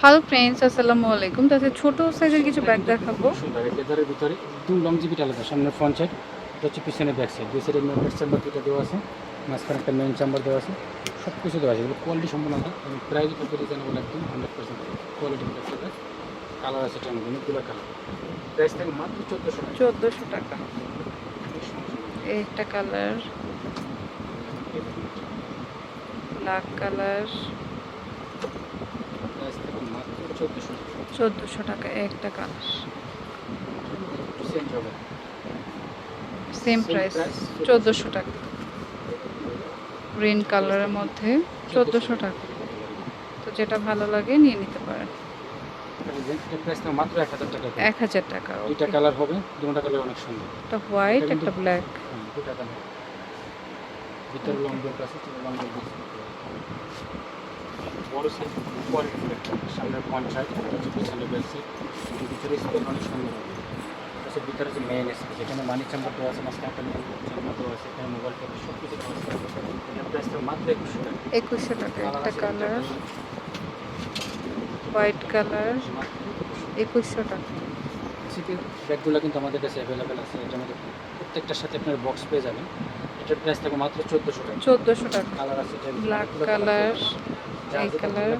Hello friends আসসালামু আলাইকুম তাতে ছোট সাইজের কিছু ব্যাগ দেখাবো। লেদারের ভিতরে একদম লং জিবিটা আলাদা সামনে ফ্রন্ট সাইড এটা হচ্ছে পিছনে ব্যাক সাইড দুই সাইডে মেন চেম্বার দুটো দেওয়া আছে মাঝখানে একটা মেন চেম্বার দেওয়া আছে। সব কিছু দেওয়া আছে এগুলো কোয়ালিটি সম্পূর্ণ আলাদা। এবং প্রাইস কত রিজনেবল একদম হান্ড্রেড পার্সেন্ট কোয়ালিটি কালার আছে এটা অনেকগুলো কালার প্রাইস থেকে মাত্র চোদ্দোশো টাকা। চোদ্দোশো টাকা। এই একটা কালার ব্ল্যাক কালার চোদ্দোশো টাকা একটা কালার সেম প্রাইস চোদ্দোশো টাকা। গ্রিন কালারের মধ্যে চোদ্দোশো টাকা। তো যেটা ভালো লাগে নিয়ে নিতে পারেন। এক হাজার টাকা দুইটা কালার হবে দুটা কালার অনেক সুন্দর। একটা হোয়াইট একটা ব্ল্যাক দুটা কালার ভিতরে লং আছে লং বড় সাইজ পরে সামনে হচ্ছে পিছনে বেল্ট ভিতরে স্পেস অনেক সুন্দর হবে। ভিতরে যে মেইন আছে যেখানে মানি চাম্বার দেওয়া আছে মাঝখানে একটা চাম্বার দেওয়া আছে এখানে মোবাইল টেপে সব কিছু দেওয়া আছে। এটার মাত্র একুশশো টাকা। একুশশো টাকা একটা কালার হোয়াইট কালার। কালার, মাত্র 2100 একুশশো টাকা। শীতের ব্যাগগুলো কিন্তু আমাদের কাছে অ্যাভেলেবেল আছে এটা আমাদের প্রত্যেকটার সাথে আপনার বক্স পেয়ে যাবেন। এটার প্রাইস থাকে মাত্র চোদ্দোশো টাকা। চোদ্দোশো টাকা। কালার আছে ব্ল্যাক কালার এই কালার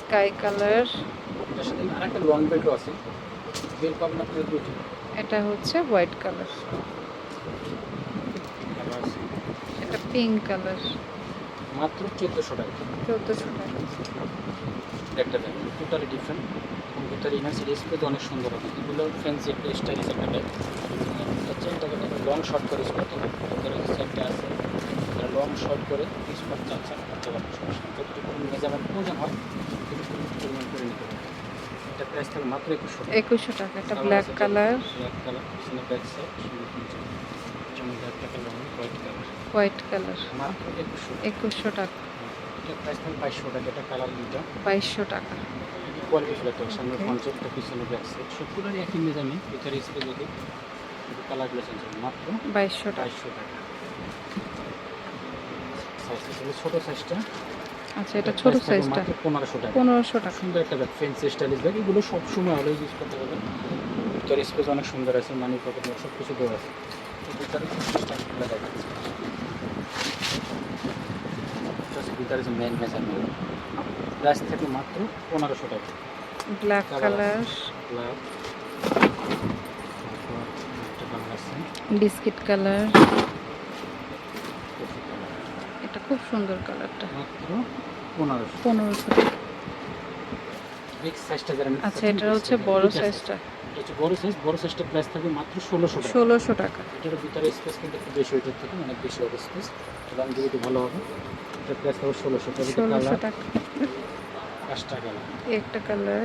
স্কাই কালার এটা হচ্ছে হোয়াইট কালার এটা পিঙ্ক কালার মাত্র চোদ্দোশো টাকা। চোদ্দোশো টাকা। একটা ব্যাগ টোটালি ডিফারেন্ট ভিতরে ইনার সিরিজ পেতে অনেক সুন্দর হবে। এগুলো ফ্যান্সি একটা স্টাইলিশ একটা ব্যাগ লং শর্ট করে ভিতরে সেটটা আছে। লং শর্ট করে স্পট চাচ্ছেন করতে পারবেন সমস্যা নেই। যতটুকু মেজারমেন্ট প্রয়োজন হয় ততটুকু পরিমাণ করে নিতে পারবেন এটা প্রাইস মাত্র একুশশো একুশশো টাকা এটা ব্ল্যাক কালার ব্ল্যাক কালার পিছনে ব্যাক সাইড যেমন একটা colour white colour white colour মাত্র একুশশো একুশশো টাকা। এটা প্রাইস থাকে বাইশশো টাকা এটা কালার দুইটা। বাইশশো টাকা। কোয়ালিটি ফুল একটা সামনে Okay. ফ্রন্ট সাইডটা পিছনে ব্যাক সাইড সবগুলোরই একই মেজারমেন্ট ভিতরে স্পেস যদি কালারগুলো চেঞ্জ হবে মাত্র বাইশশো বাইশশো টাকা। সাইজটা ছিল ছোটো সাইজটা আচ্ছা এটা ছোট সাইজটা মাত্র পনেরোশো টাকা। পনেরোশো টাকা। সুন্দর একটা ব্যাগ ফেন্সি স্টাইলিশ ব্যাগ এগুলো সব সময় ইউজ করতে পারবেন ভিতরে স্পেস অনেক সুন্দর আছে মানি পকেট সব কিছু দেওয়া আছে। ভিতরে ভিতরে যে মেন মেজারমেন্ট প্রাইস থেকে মাত্র পনেরোশো টাকা। Black colour black biscuit colour খুব সুন্দর কালারটা। পনেরোশো। আচ্ছা এটা হচ্ছে বড় সাইজটা বড় সাইজ বড় সাইজটা প্রাইস থাকবে মাত্র ষোলোশো ষোলোশো টাকা। এটার ভিতরে স্পেস কিন্তু একটু বেশি ওইটার থেকে অনেক বেশি হবে স্পেস এবং যদি ভালো হবে এটার প্রাইস থাকবে ষোলোশো। টাকা ষোলোশো টাকা। পাঁচটা কালার একটা কালার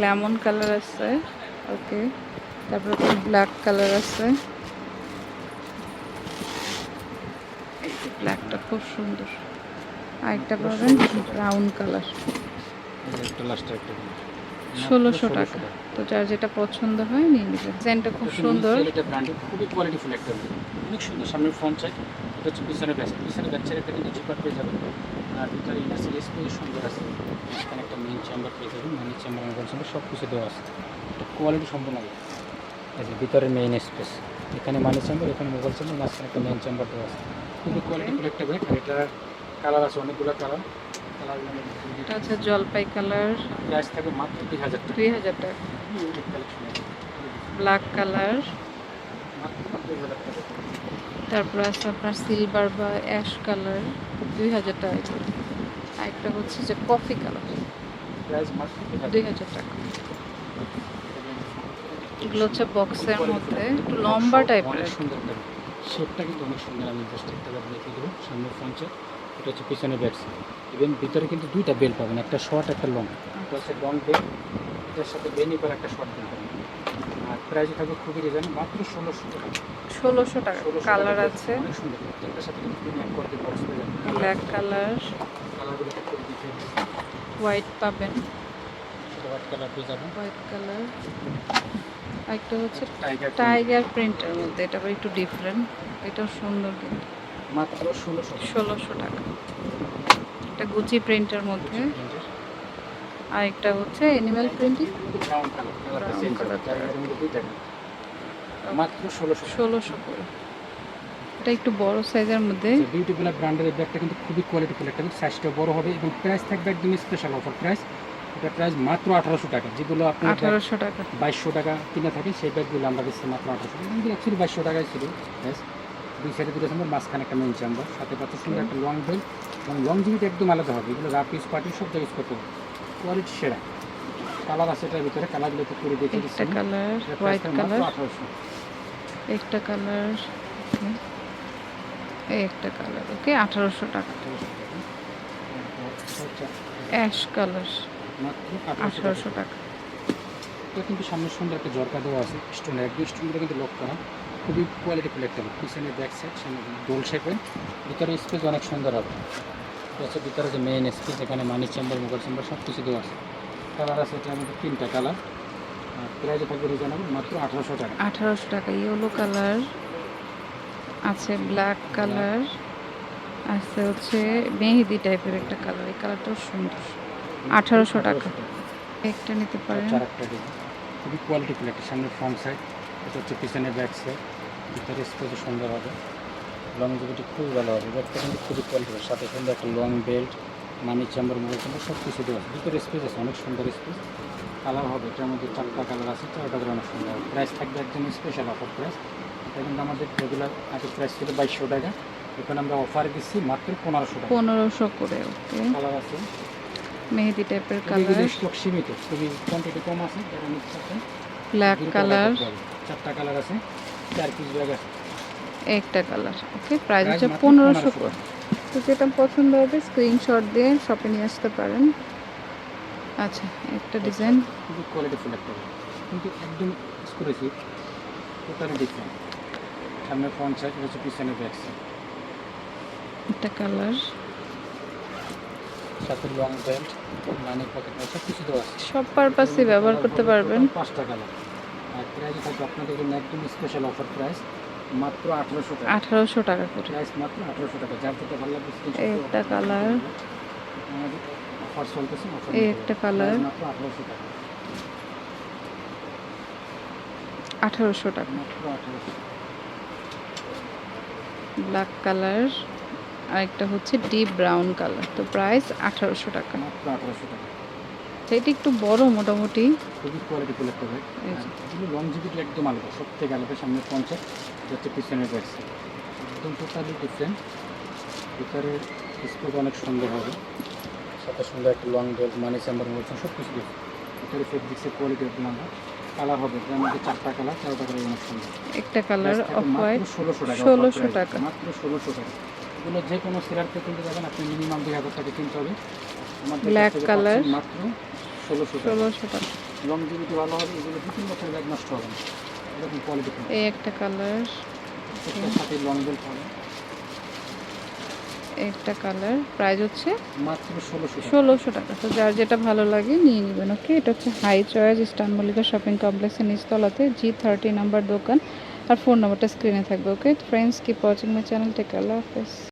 লেমন কালার আছে ওকে তারপর ব্ল্যাক কালার আছে এই যে ব্ল্যাকটা খুব সুন্দর। আরেকটা পাবেন ব্রাউন কালার একটা লাস্টে একটা ষোলোশো টাকা। তো যার যেটা পছন্দ হয় নিয়ে নেবেন। ডিজাইনটা খুব সুন্দর। খুবই কোয়ালিটিফুল একটা ব্যাগ। অনেক সুন্দর। সামনের ফ্রন্ট সাইড এটা হচ্ছে পিছনে ব্যাস পিছনে ব্যাচ্চার একটা কিন্তু জিপার পেয়ে যাবেন। আর ভিতরে খুবই সুন্দর আছে। এখানে একটা মেন চেম্বার পেয়ে যাবেন। মেন চেম্বার মোবাইল চেম্বার সব কিছু দেওয়া আছে। এটা কোয়ালিটি সম্পূর্ণ ভিতরে মেইন স্পেস এখানে মানি চেম্বার এখানে মোবাইল চেম্বার মাঝখানে একটা মেন চেম্বার দেওয়া আছে। খুবই কোয়ালিটিফুল একটা ব্যাগ আর এটা কালার আছে অনেকগুলো কালার কালারগুলো এটা হচ্ছে জলপাই কালার প্রাইস থাকবে মাত্র দুই হাজার টাকা। দুই হাজার টাকা। ব্ল্যাক কালার তারপর আছে আপনার সিলভার বা অ্যাশ কালার দুই হাজার টাকা আরেকটা হচ্ছে যে কফি কালার দুই হাজার টাকা। এগুলো হচ্ছে বক্সের মধ্যে একটু লম্বা টাইপের সুন্দর শেপটা কিন্তু অনেক সুন্দর। আমি জাস্ট একটা বার দেখিয়ে দেবো। সামনে ফ্রন্টে এটা হচ্ছে পিছনে ব্যাটস ইভেন ভিতরে কিন্তু দুইটা বেল পাবেন একটা শর্ট একটা লং এটা হচ্ছে লং বেল এটার সাথে বেনি করে একটা শর্ট বেল পাবেন। আর প্রাইস থাকবে খুবই রিজন মাত্র ষোলোশো টাকা। ষোলোশো টাকা। 1600 কালার আছে। অনেক সুন্দর। প্রত্যেকটার সাথে কিন্তু প্রিমিয়াম কোয়ালিটি বক্স পেয়ে যাবেন ব্ল্যাক কালার কালারগুলো খুব ডিফারেন্ট হোয়াইট পাবেন। হোয়াইট কালার পেয়ে যাবেন। হোয়াইট কালার আরেকটা হচ্ছে টাইগার প্রিন্টের মধ্যে। এটা আবার একটু ডিফারেন্ট এটাও সুন্দর কিন্তু। মাত্র ষোলোশো ষোলোশো টাকা। একটা গুচি প্রিন্টের মধ্যে। আর একটা হচ্ছে অ্যানিমাল প্রিন্টিং মাত্র ষোলোশো ষোলোশো করে। এটা একটু বড় সাইজের মধ্যে। বিউটি ব্ল্যাক ব্র্যান্ডের এই ব্যাগটা কিন্তু খুবই কোয়ালিটিফুল একটা সাইজটা বড় হবে এবং প্রাইস থাকবে একদম স্পেশাল অফার প্রাইস এটা প্রাইস মাত্র আঠারোশো টাকা। যেগুলো আপনার আঠারোশো টাকা। বাইশশো টাকা কিনে থাকে সেই ব্যাগগুলো আমরা দিচ্ছি মাত্র আঠারোশো টাকা। অ্যাকচুয়ালি বাইশশো টাকায় ছিল ব্যাস। দুই সাইডে দুটো সুন্দর মাঝখানে একটা মেন চাম্বার সাথে পাচ্ছে সুন্দর একটা লং বেল এবং লং জিবিটা একদম আলাদা হবে। এগুলো রাফ ইউজ পার্টি সব জায়গায় ইউজ করতে হবে। কোয়ালিটি সেরা। কালার আছে এটার ভিতরে কালারগুলো একটু করে দেখিয়ে দিচ্ছি একটা কালার হোয়াইট কালার আঠারোশো। একটা কালার এই একটা কালার ওকে আঠারোশো টাকা। অ্যাশ কালার মাত্র আঠারোশো টাকা। এটা কিন্তু সামনে সুন্দর একটা জরকা দেওয়া আছে স্টোন একদম স্টোনগুলো কিন্তু লক করা। খুবই কোয়ালিটিফুল একটা পিছনে ব্যাক সাইড সামনে গোল শেপের ভিতরে স্পেস অনেক সুন্দর হবে। এটা হচ্ছে ভিতরে যে মেইন স্পেস এখানে মানি চেম্বার মোগল চেম্বার সব কিছু দেওয়া আছে। কালার আছে এটার মধ্যে তিনটা কালার আর প্রাইজে থাকবে রিজনেবল মাত্র আঠারোশো টাকা। আঠারোশো টাকা। ইয়েলো কালার আছে ব্ল্যাক কালার আছে হচ্ছে মেহেদি টাইপের একটা কালার এই কালারটাও সুন্দর। আঠারোশো টাকা। একটা নিতে পারেন। দেবো খুবই কোয়ালিটিফুল একটা সামনে ফ্রন্ট সাইড এটা হচ্ছে পিছনে ব্যাক সাইড ভিতরে স্পেসও সুন্দর হবে। লং জিবিটি খুবই ভালো হবে। ব্যাগটা কিন্তু খুবই কোয়ালিটিফুল সাথে সুন্দর একটা long belt money chamber mobile chamber সব কিছু দেওয়া আছে। ভিতরে স্পেস আছে অনেক সুন্দর স্পেস কালার হবে এটার মধ্যে চারটা কালার আছে চারটা করে অনেক সুন্দর হবে। প্রাইস থাকবে একদম স্পেশাল অফার প্রাইস এটা কিন্তু আমাদের রেগুলার আগে প্রাইস ছিল বাইশশো টাকা। এখন আমরা অফার দিচ্ছি মাত্র পনেরোশো টাকা। পনেরোশো করে ওকে কালার আছে। মেহেদি টাইপের কালার স্টক সীমিত খুবই কোয়ান্টিটি কম আছে যারা নিতে চাচ্ছেন। ব্ল্যাক কালার চারটা কালার আছে চার পিস ব্যাগ আছে। একটা কালার ওকে প্রাইস হচ্ছে পনেরোশো করে তো যেটা পছন্দ হবে স্ক্রিনশট দিয়ে শপে নিয়ে আসতে পারেন। আচ্ছা একটা ডিজাইন খুবই কোয়ালিটিফুল একটা কিন্তু একদম এক্সক্লুসিভ টোটালি ডিফারেন্ট সামনে ফ্রন্ট সাইড হচ্ছে পিছনে ব্যাক সাইড একটা কালার সাথে লং বেল্ট মানি পকেট সব কিছু দেওয়া আছে। সব পারপাসে ব্যবহার করতে পারবেন। পাঁচটা কালার আর প্রাইস থাকবে আপনাদের জন্য একদম স্পেশাল অফার প্রাইস মাত্র আঠারোশো টাকা। আঠারোশো টাকা করে। প্রাইস মাত্র আঠারোশো টাকা। যার যেটা ভালো লাগবে একটা। আমাদের অফার চলতেছে অফার একটা colour। মাত্র আঠারোশো টাকা। আঠারোশো টাকা। মাত্র আঠারোশো। ব্ল্যাক কালার আর একটা হচ্ছে ডিপ ব্রাউন কালার তো প্রাইস আঠারোশো টাকা। আঠারোশো টাকা। এটা একটু বড় মোটামুটি। খুবই একটা ব্যাগ জিবিটি একদম আলাদা। সব থেকে আলাদা সামনে পঞ্চাশ যাচ্ছে পিছনের ব্যাগ একদম টোটালি ডিফারেন্ট ভিতরে অনেক সুন্দর হবে। সাথে সুন্দর একটা লং বেল্ট মানি চেম্বার বলছেন সব কিছু ভিতরে ফেব্রিক্সের কোয়ালিটি একদম আলাদা। কালার হবে মধ্যে চারটা কালার চারটা কালার অনেক সুন্দর। একটা কালার অফ হোয়াইট ষোলোশো টাকা 1600 টাকা। মাত্র ষোলোশো টাকা। এগুলো যে কোনো সিরাপকে কিনতে যাবেন আপনি মিনিমাম দুই হাজার টাকা কিনতে হবে। ব্ল্যাক। পাচ্ছেন মাত্র ষোলোশো ষোলোশো টাকা। লং জিবিটি ভালো হবে এগুলো দু তিন বছর ব্যাগ নষ্ট হবে না। এরকম কোয়ালিটি এই একটা কালার সাথে লং বেল্ট হবে একটা কালার প্রাইস হচ্ছে? মাত্র ষোলোশো টাকা। ষোলোশো টাকা। তো যার যেটা ভালো লাগে নিয়ে নেবেন ওকে এটা হচ্ছে high choice Eastern Mallika shopping কমপ্লেক্সের নিচতলাতে জি থার্টি নাম্বার দোকান। আর ফোন নাম্বারটা স্ক্রিনে থাকবে okay friends keep watching my channel take আল্লাহ হাফেজ।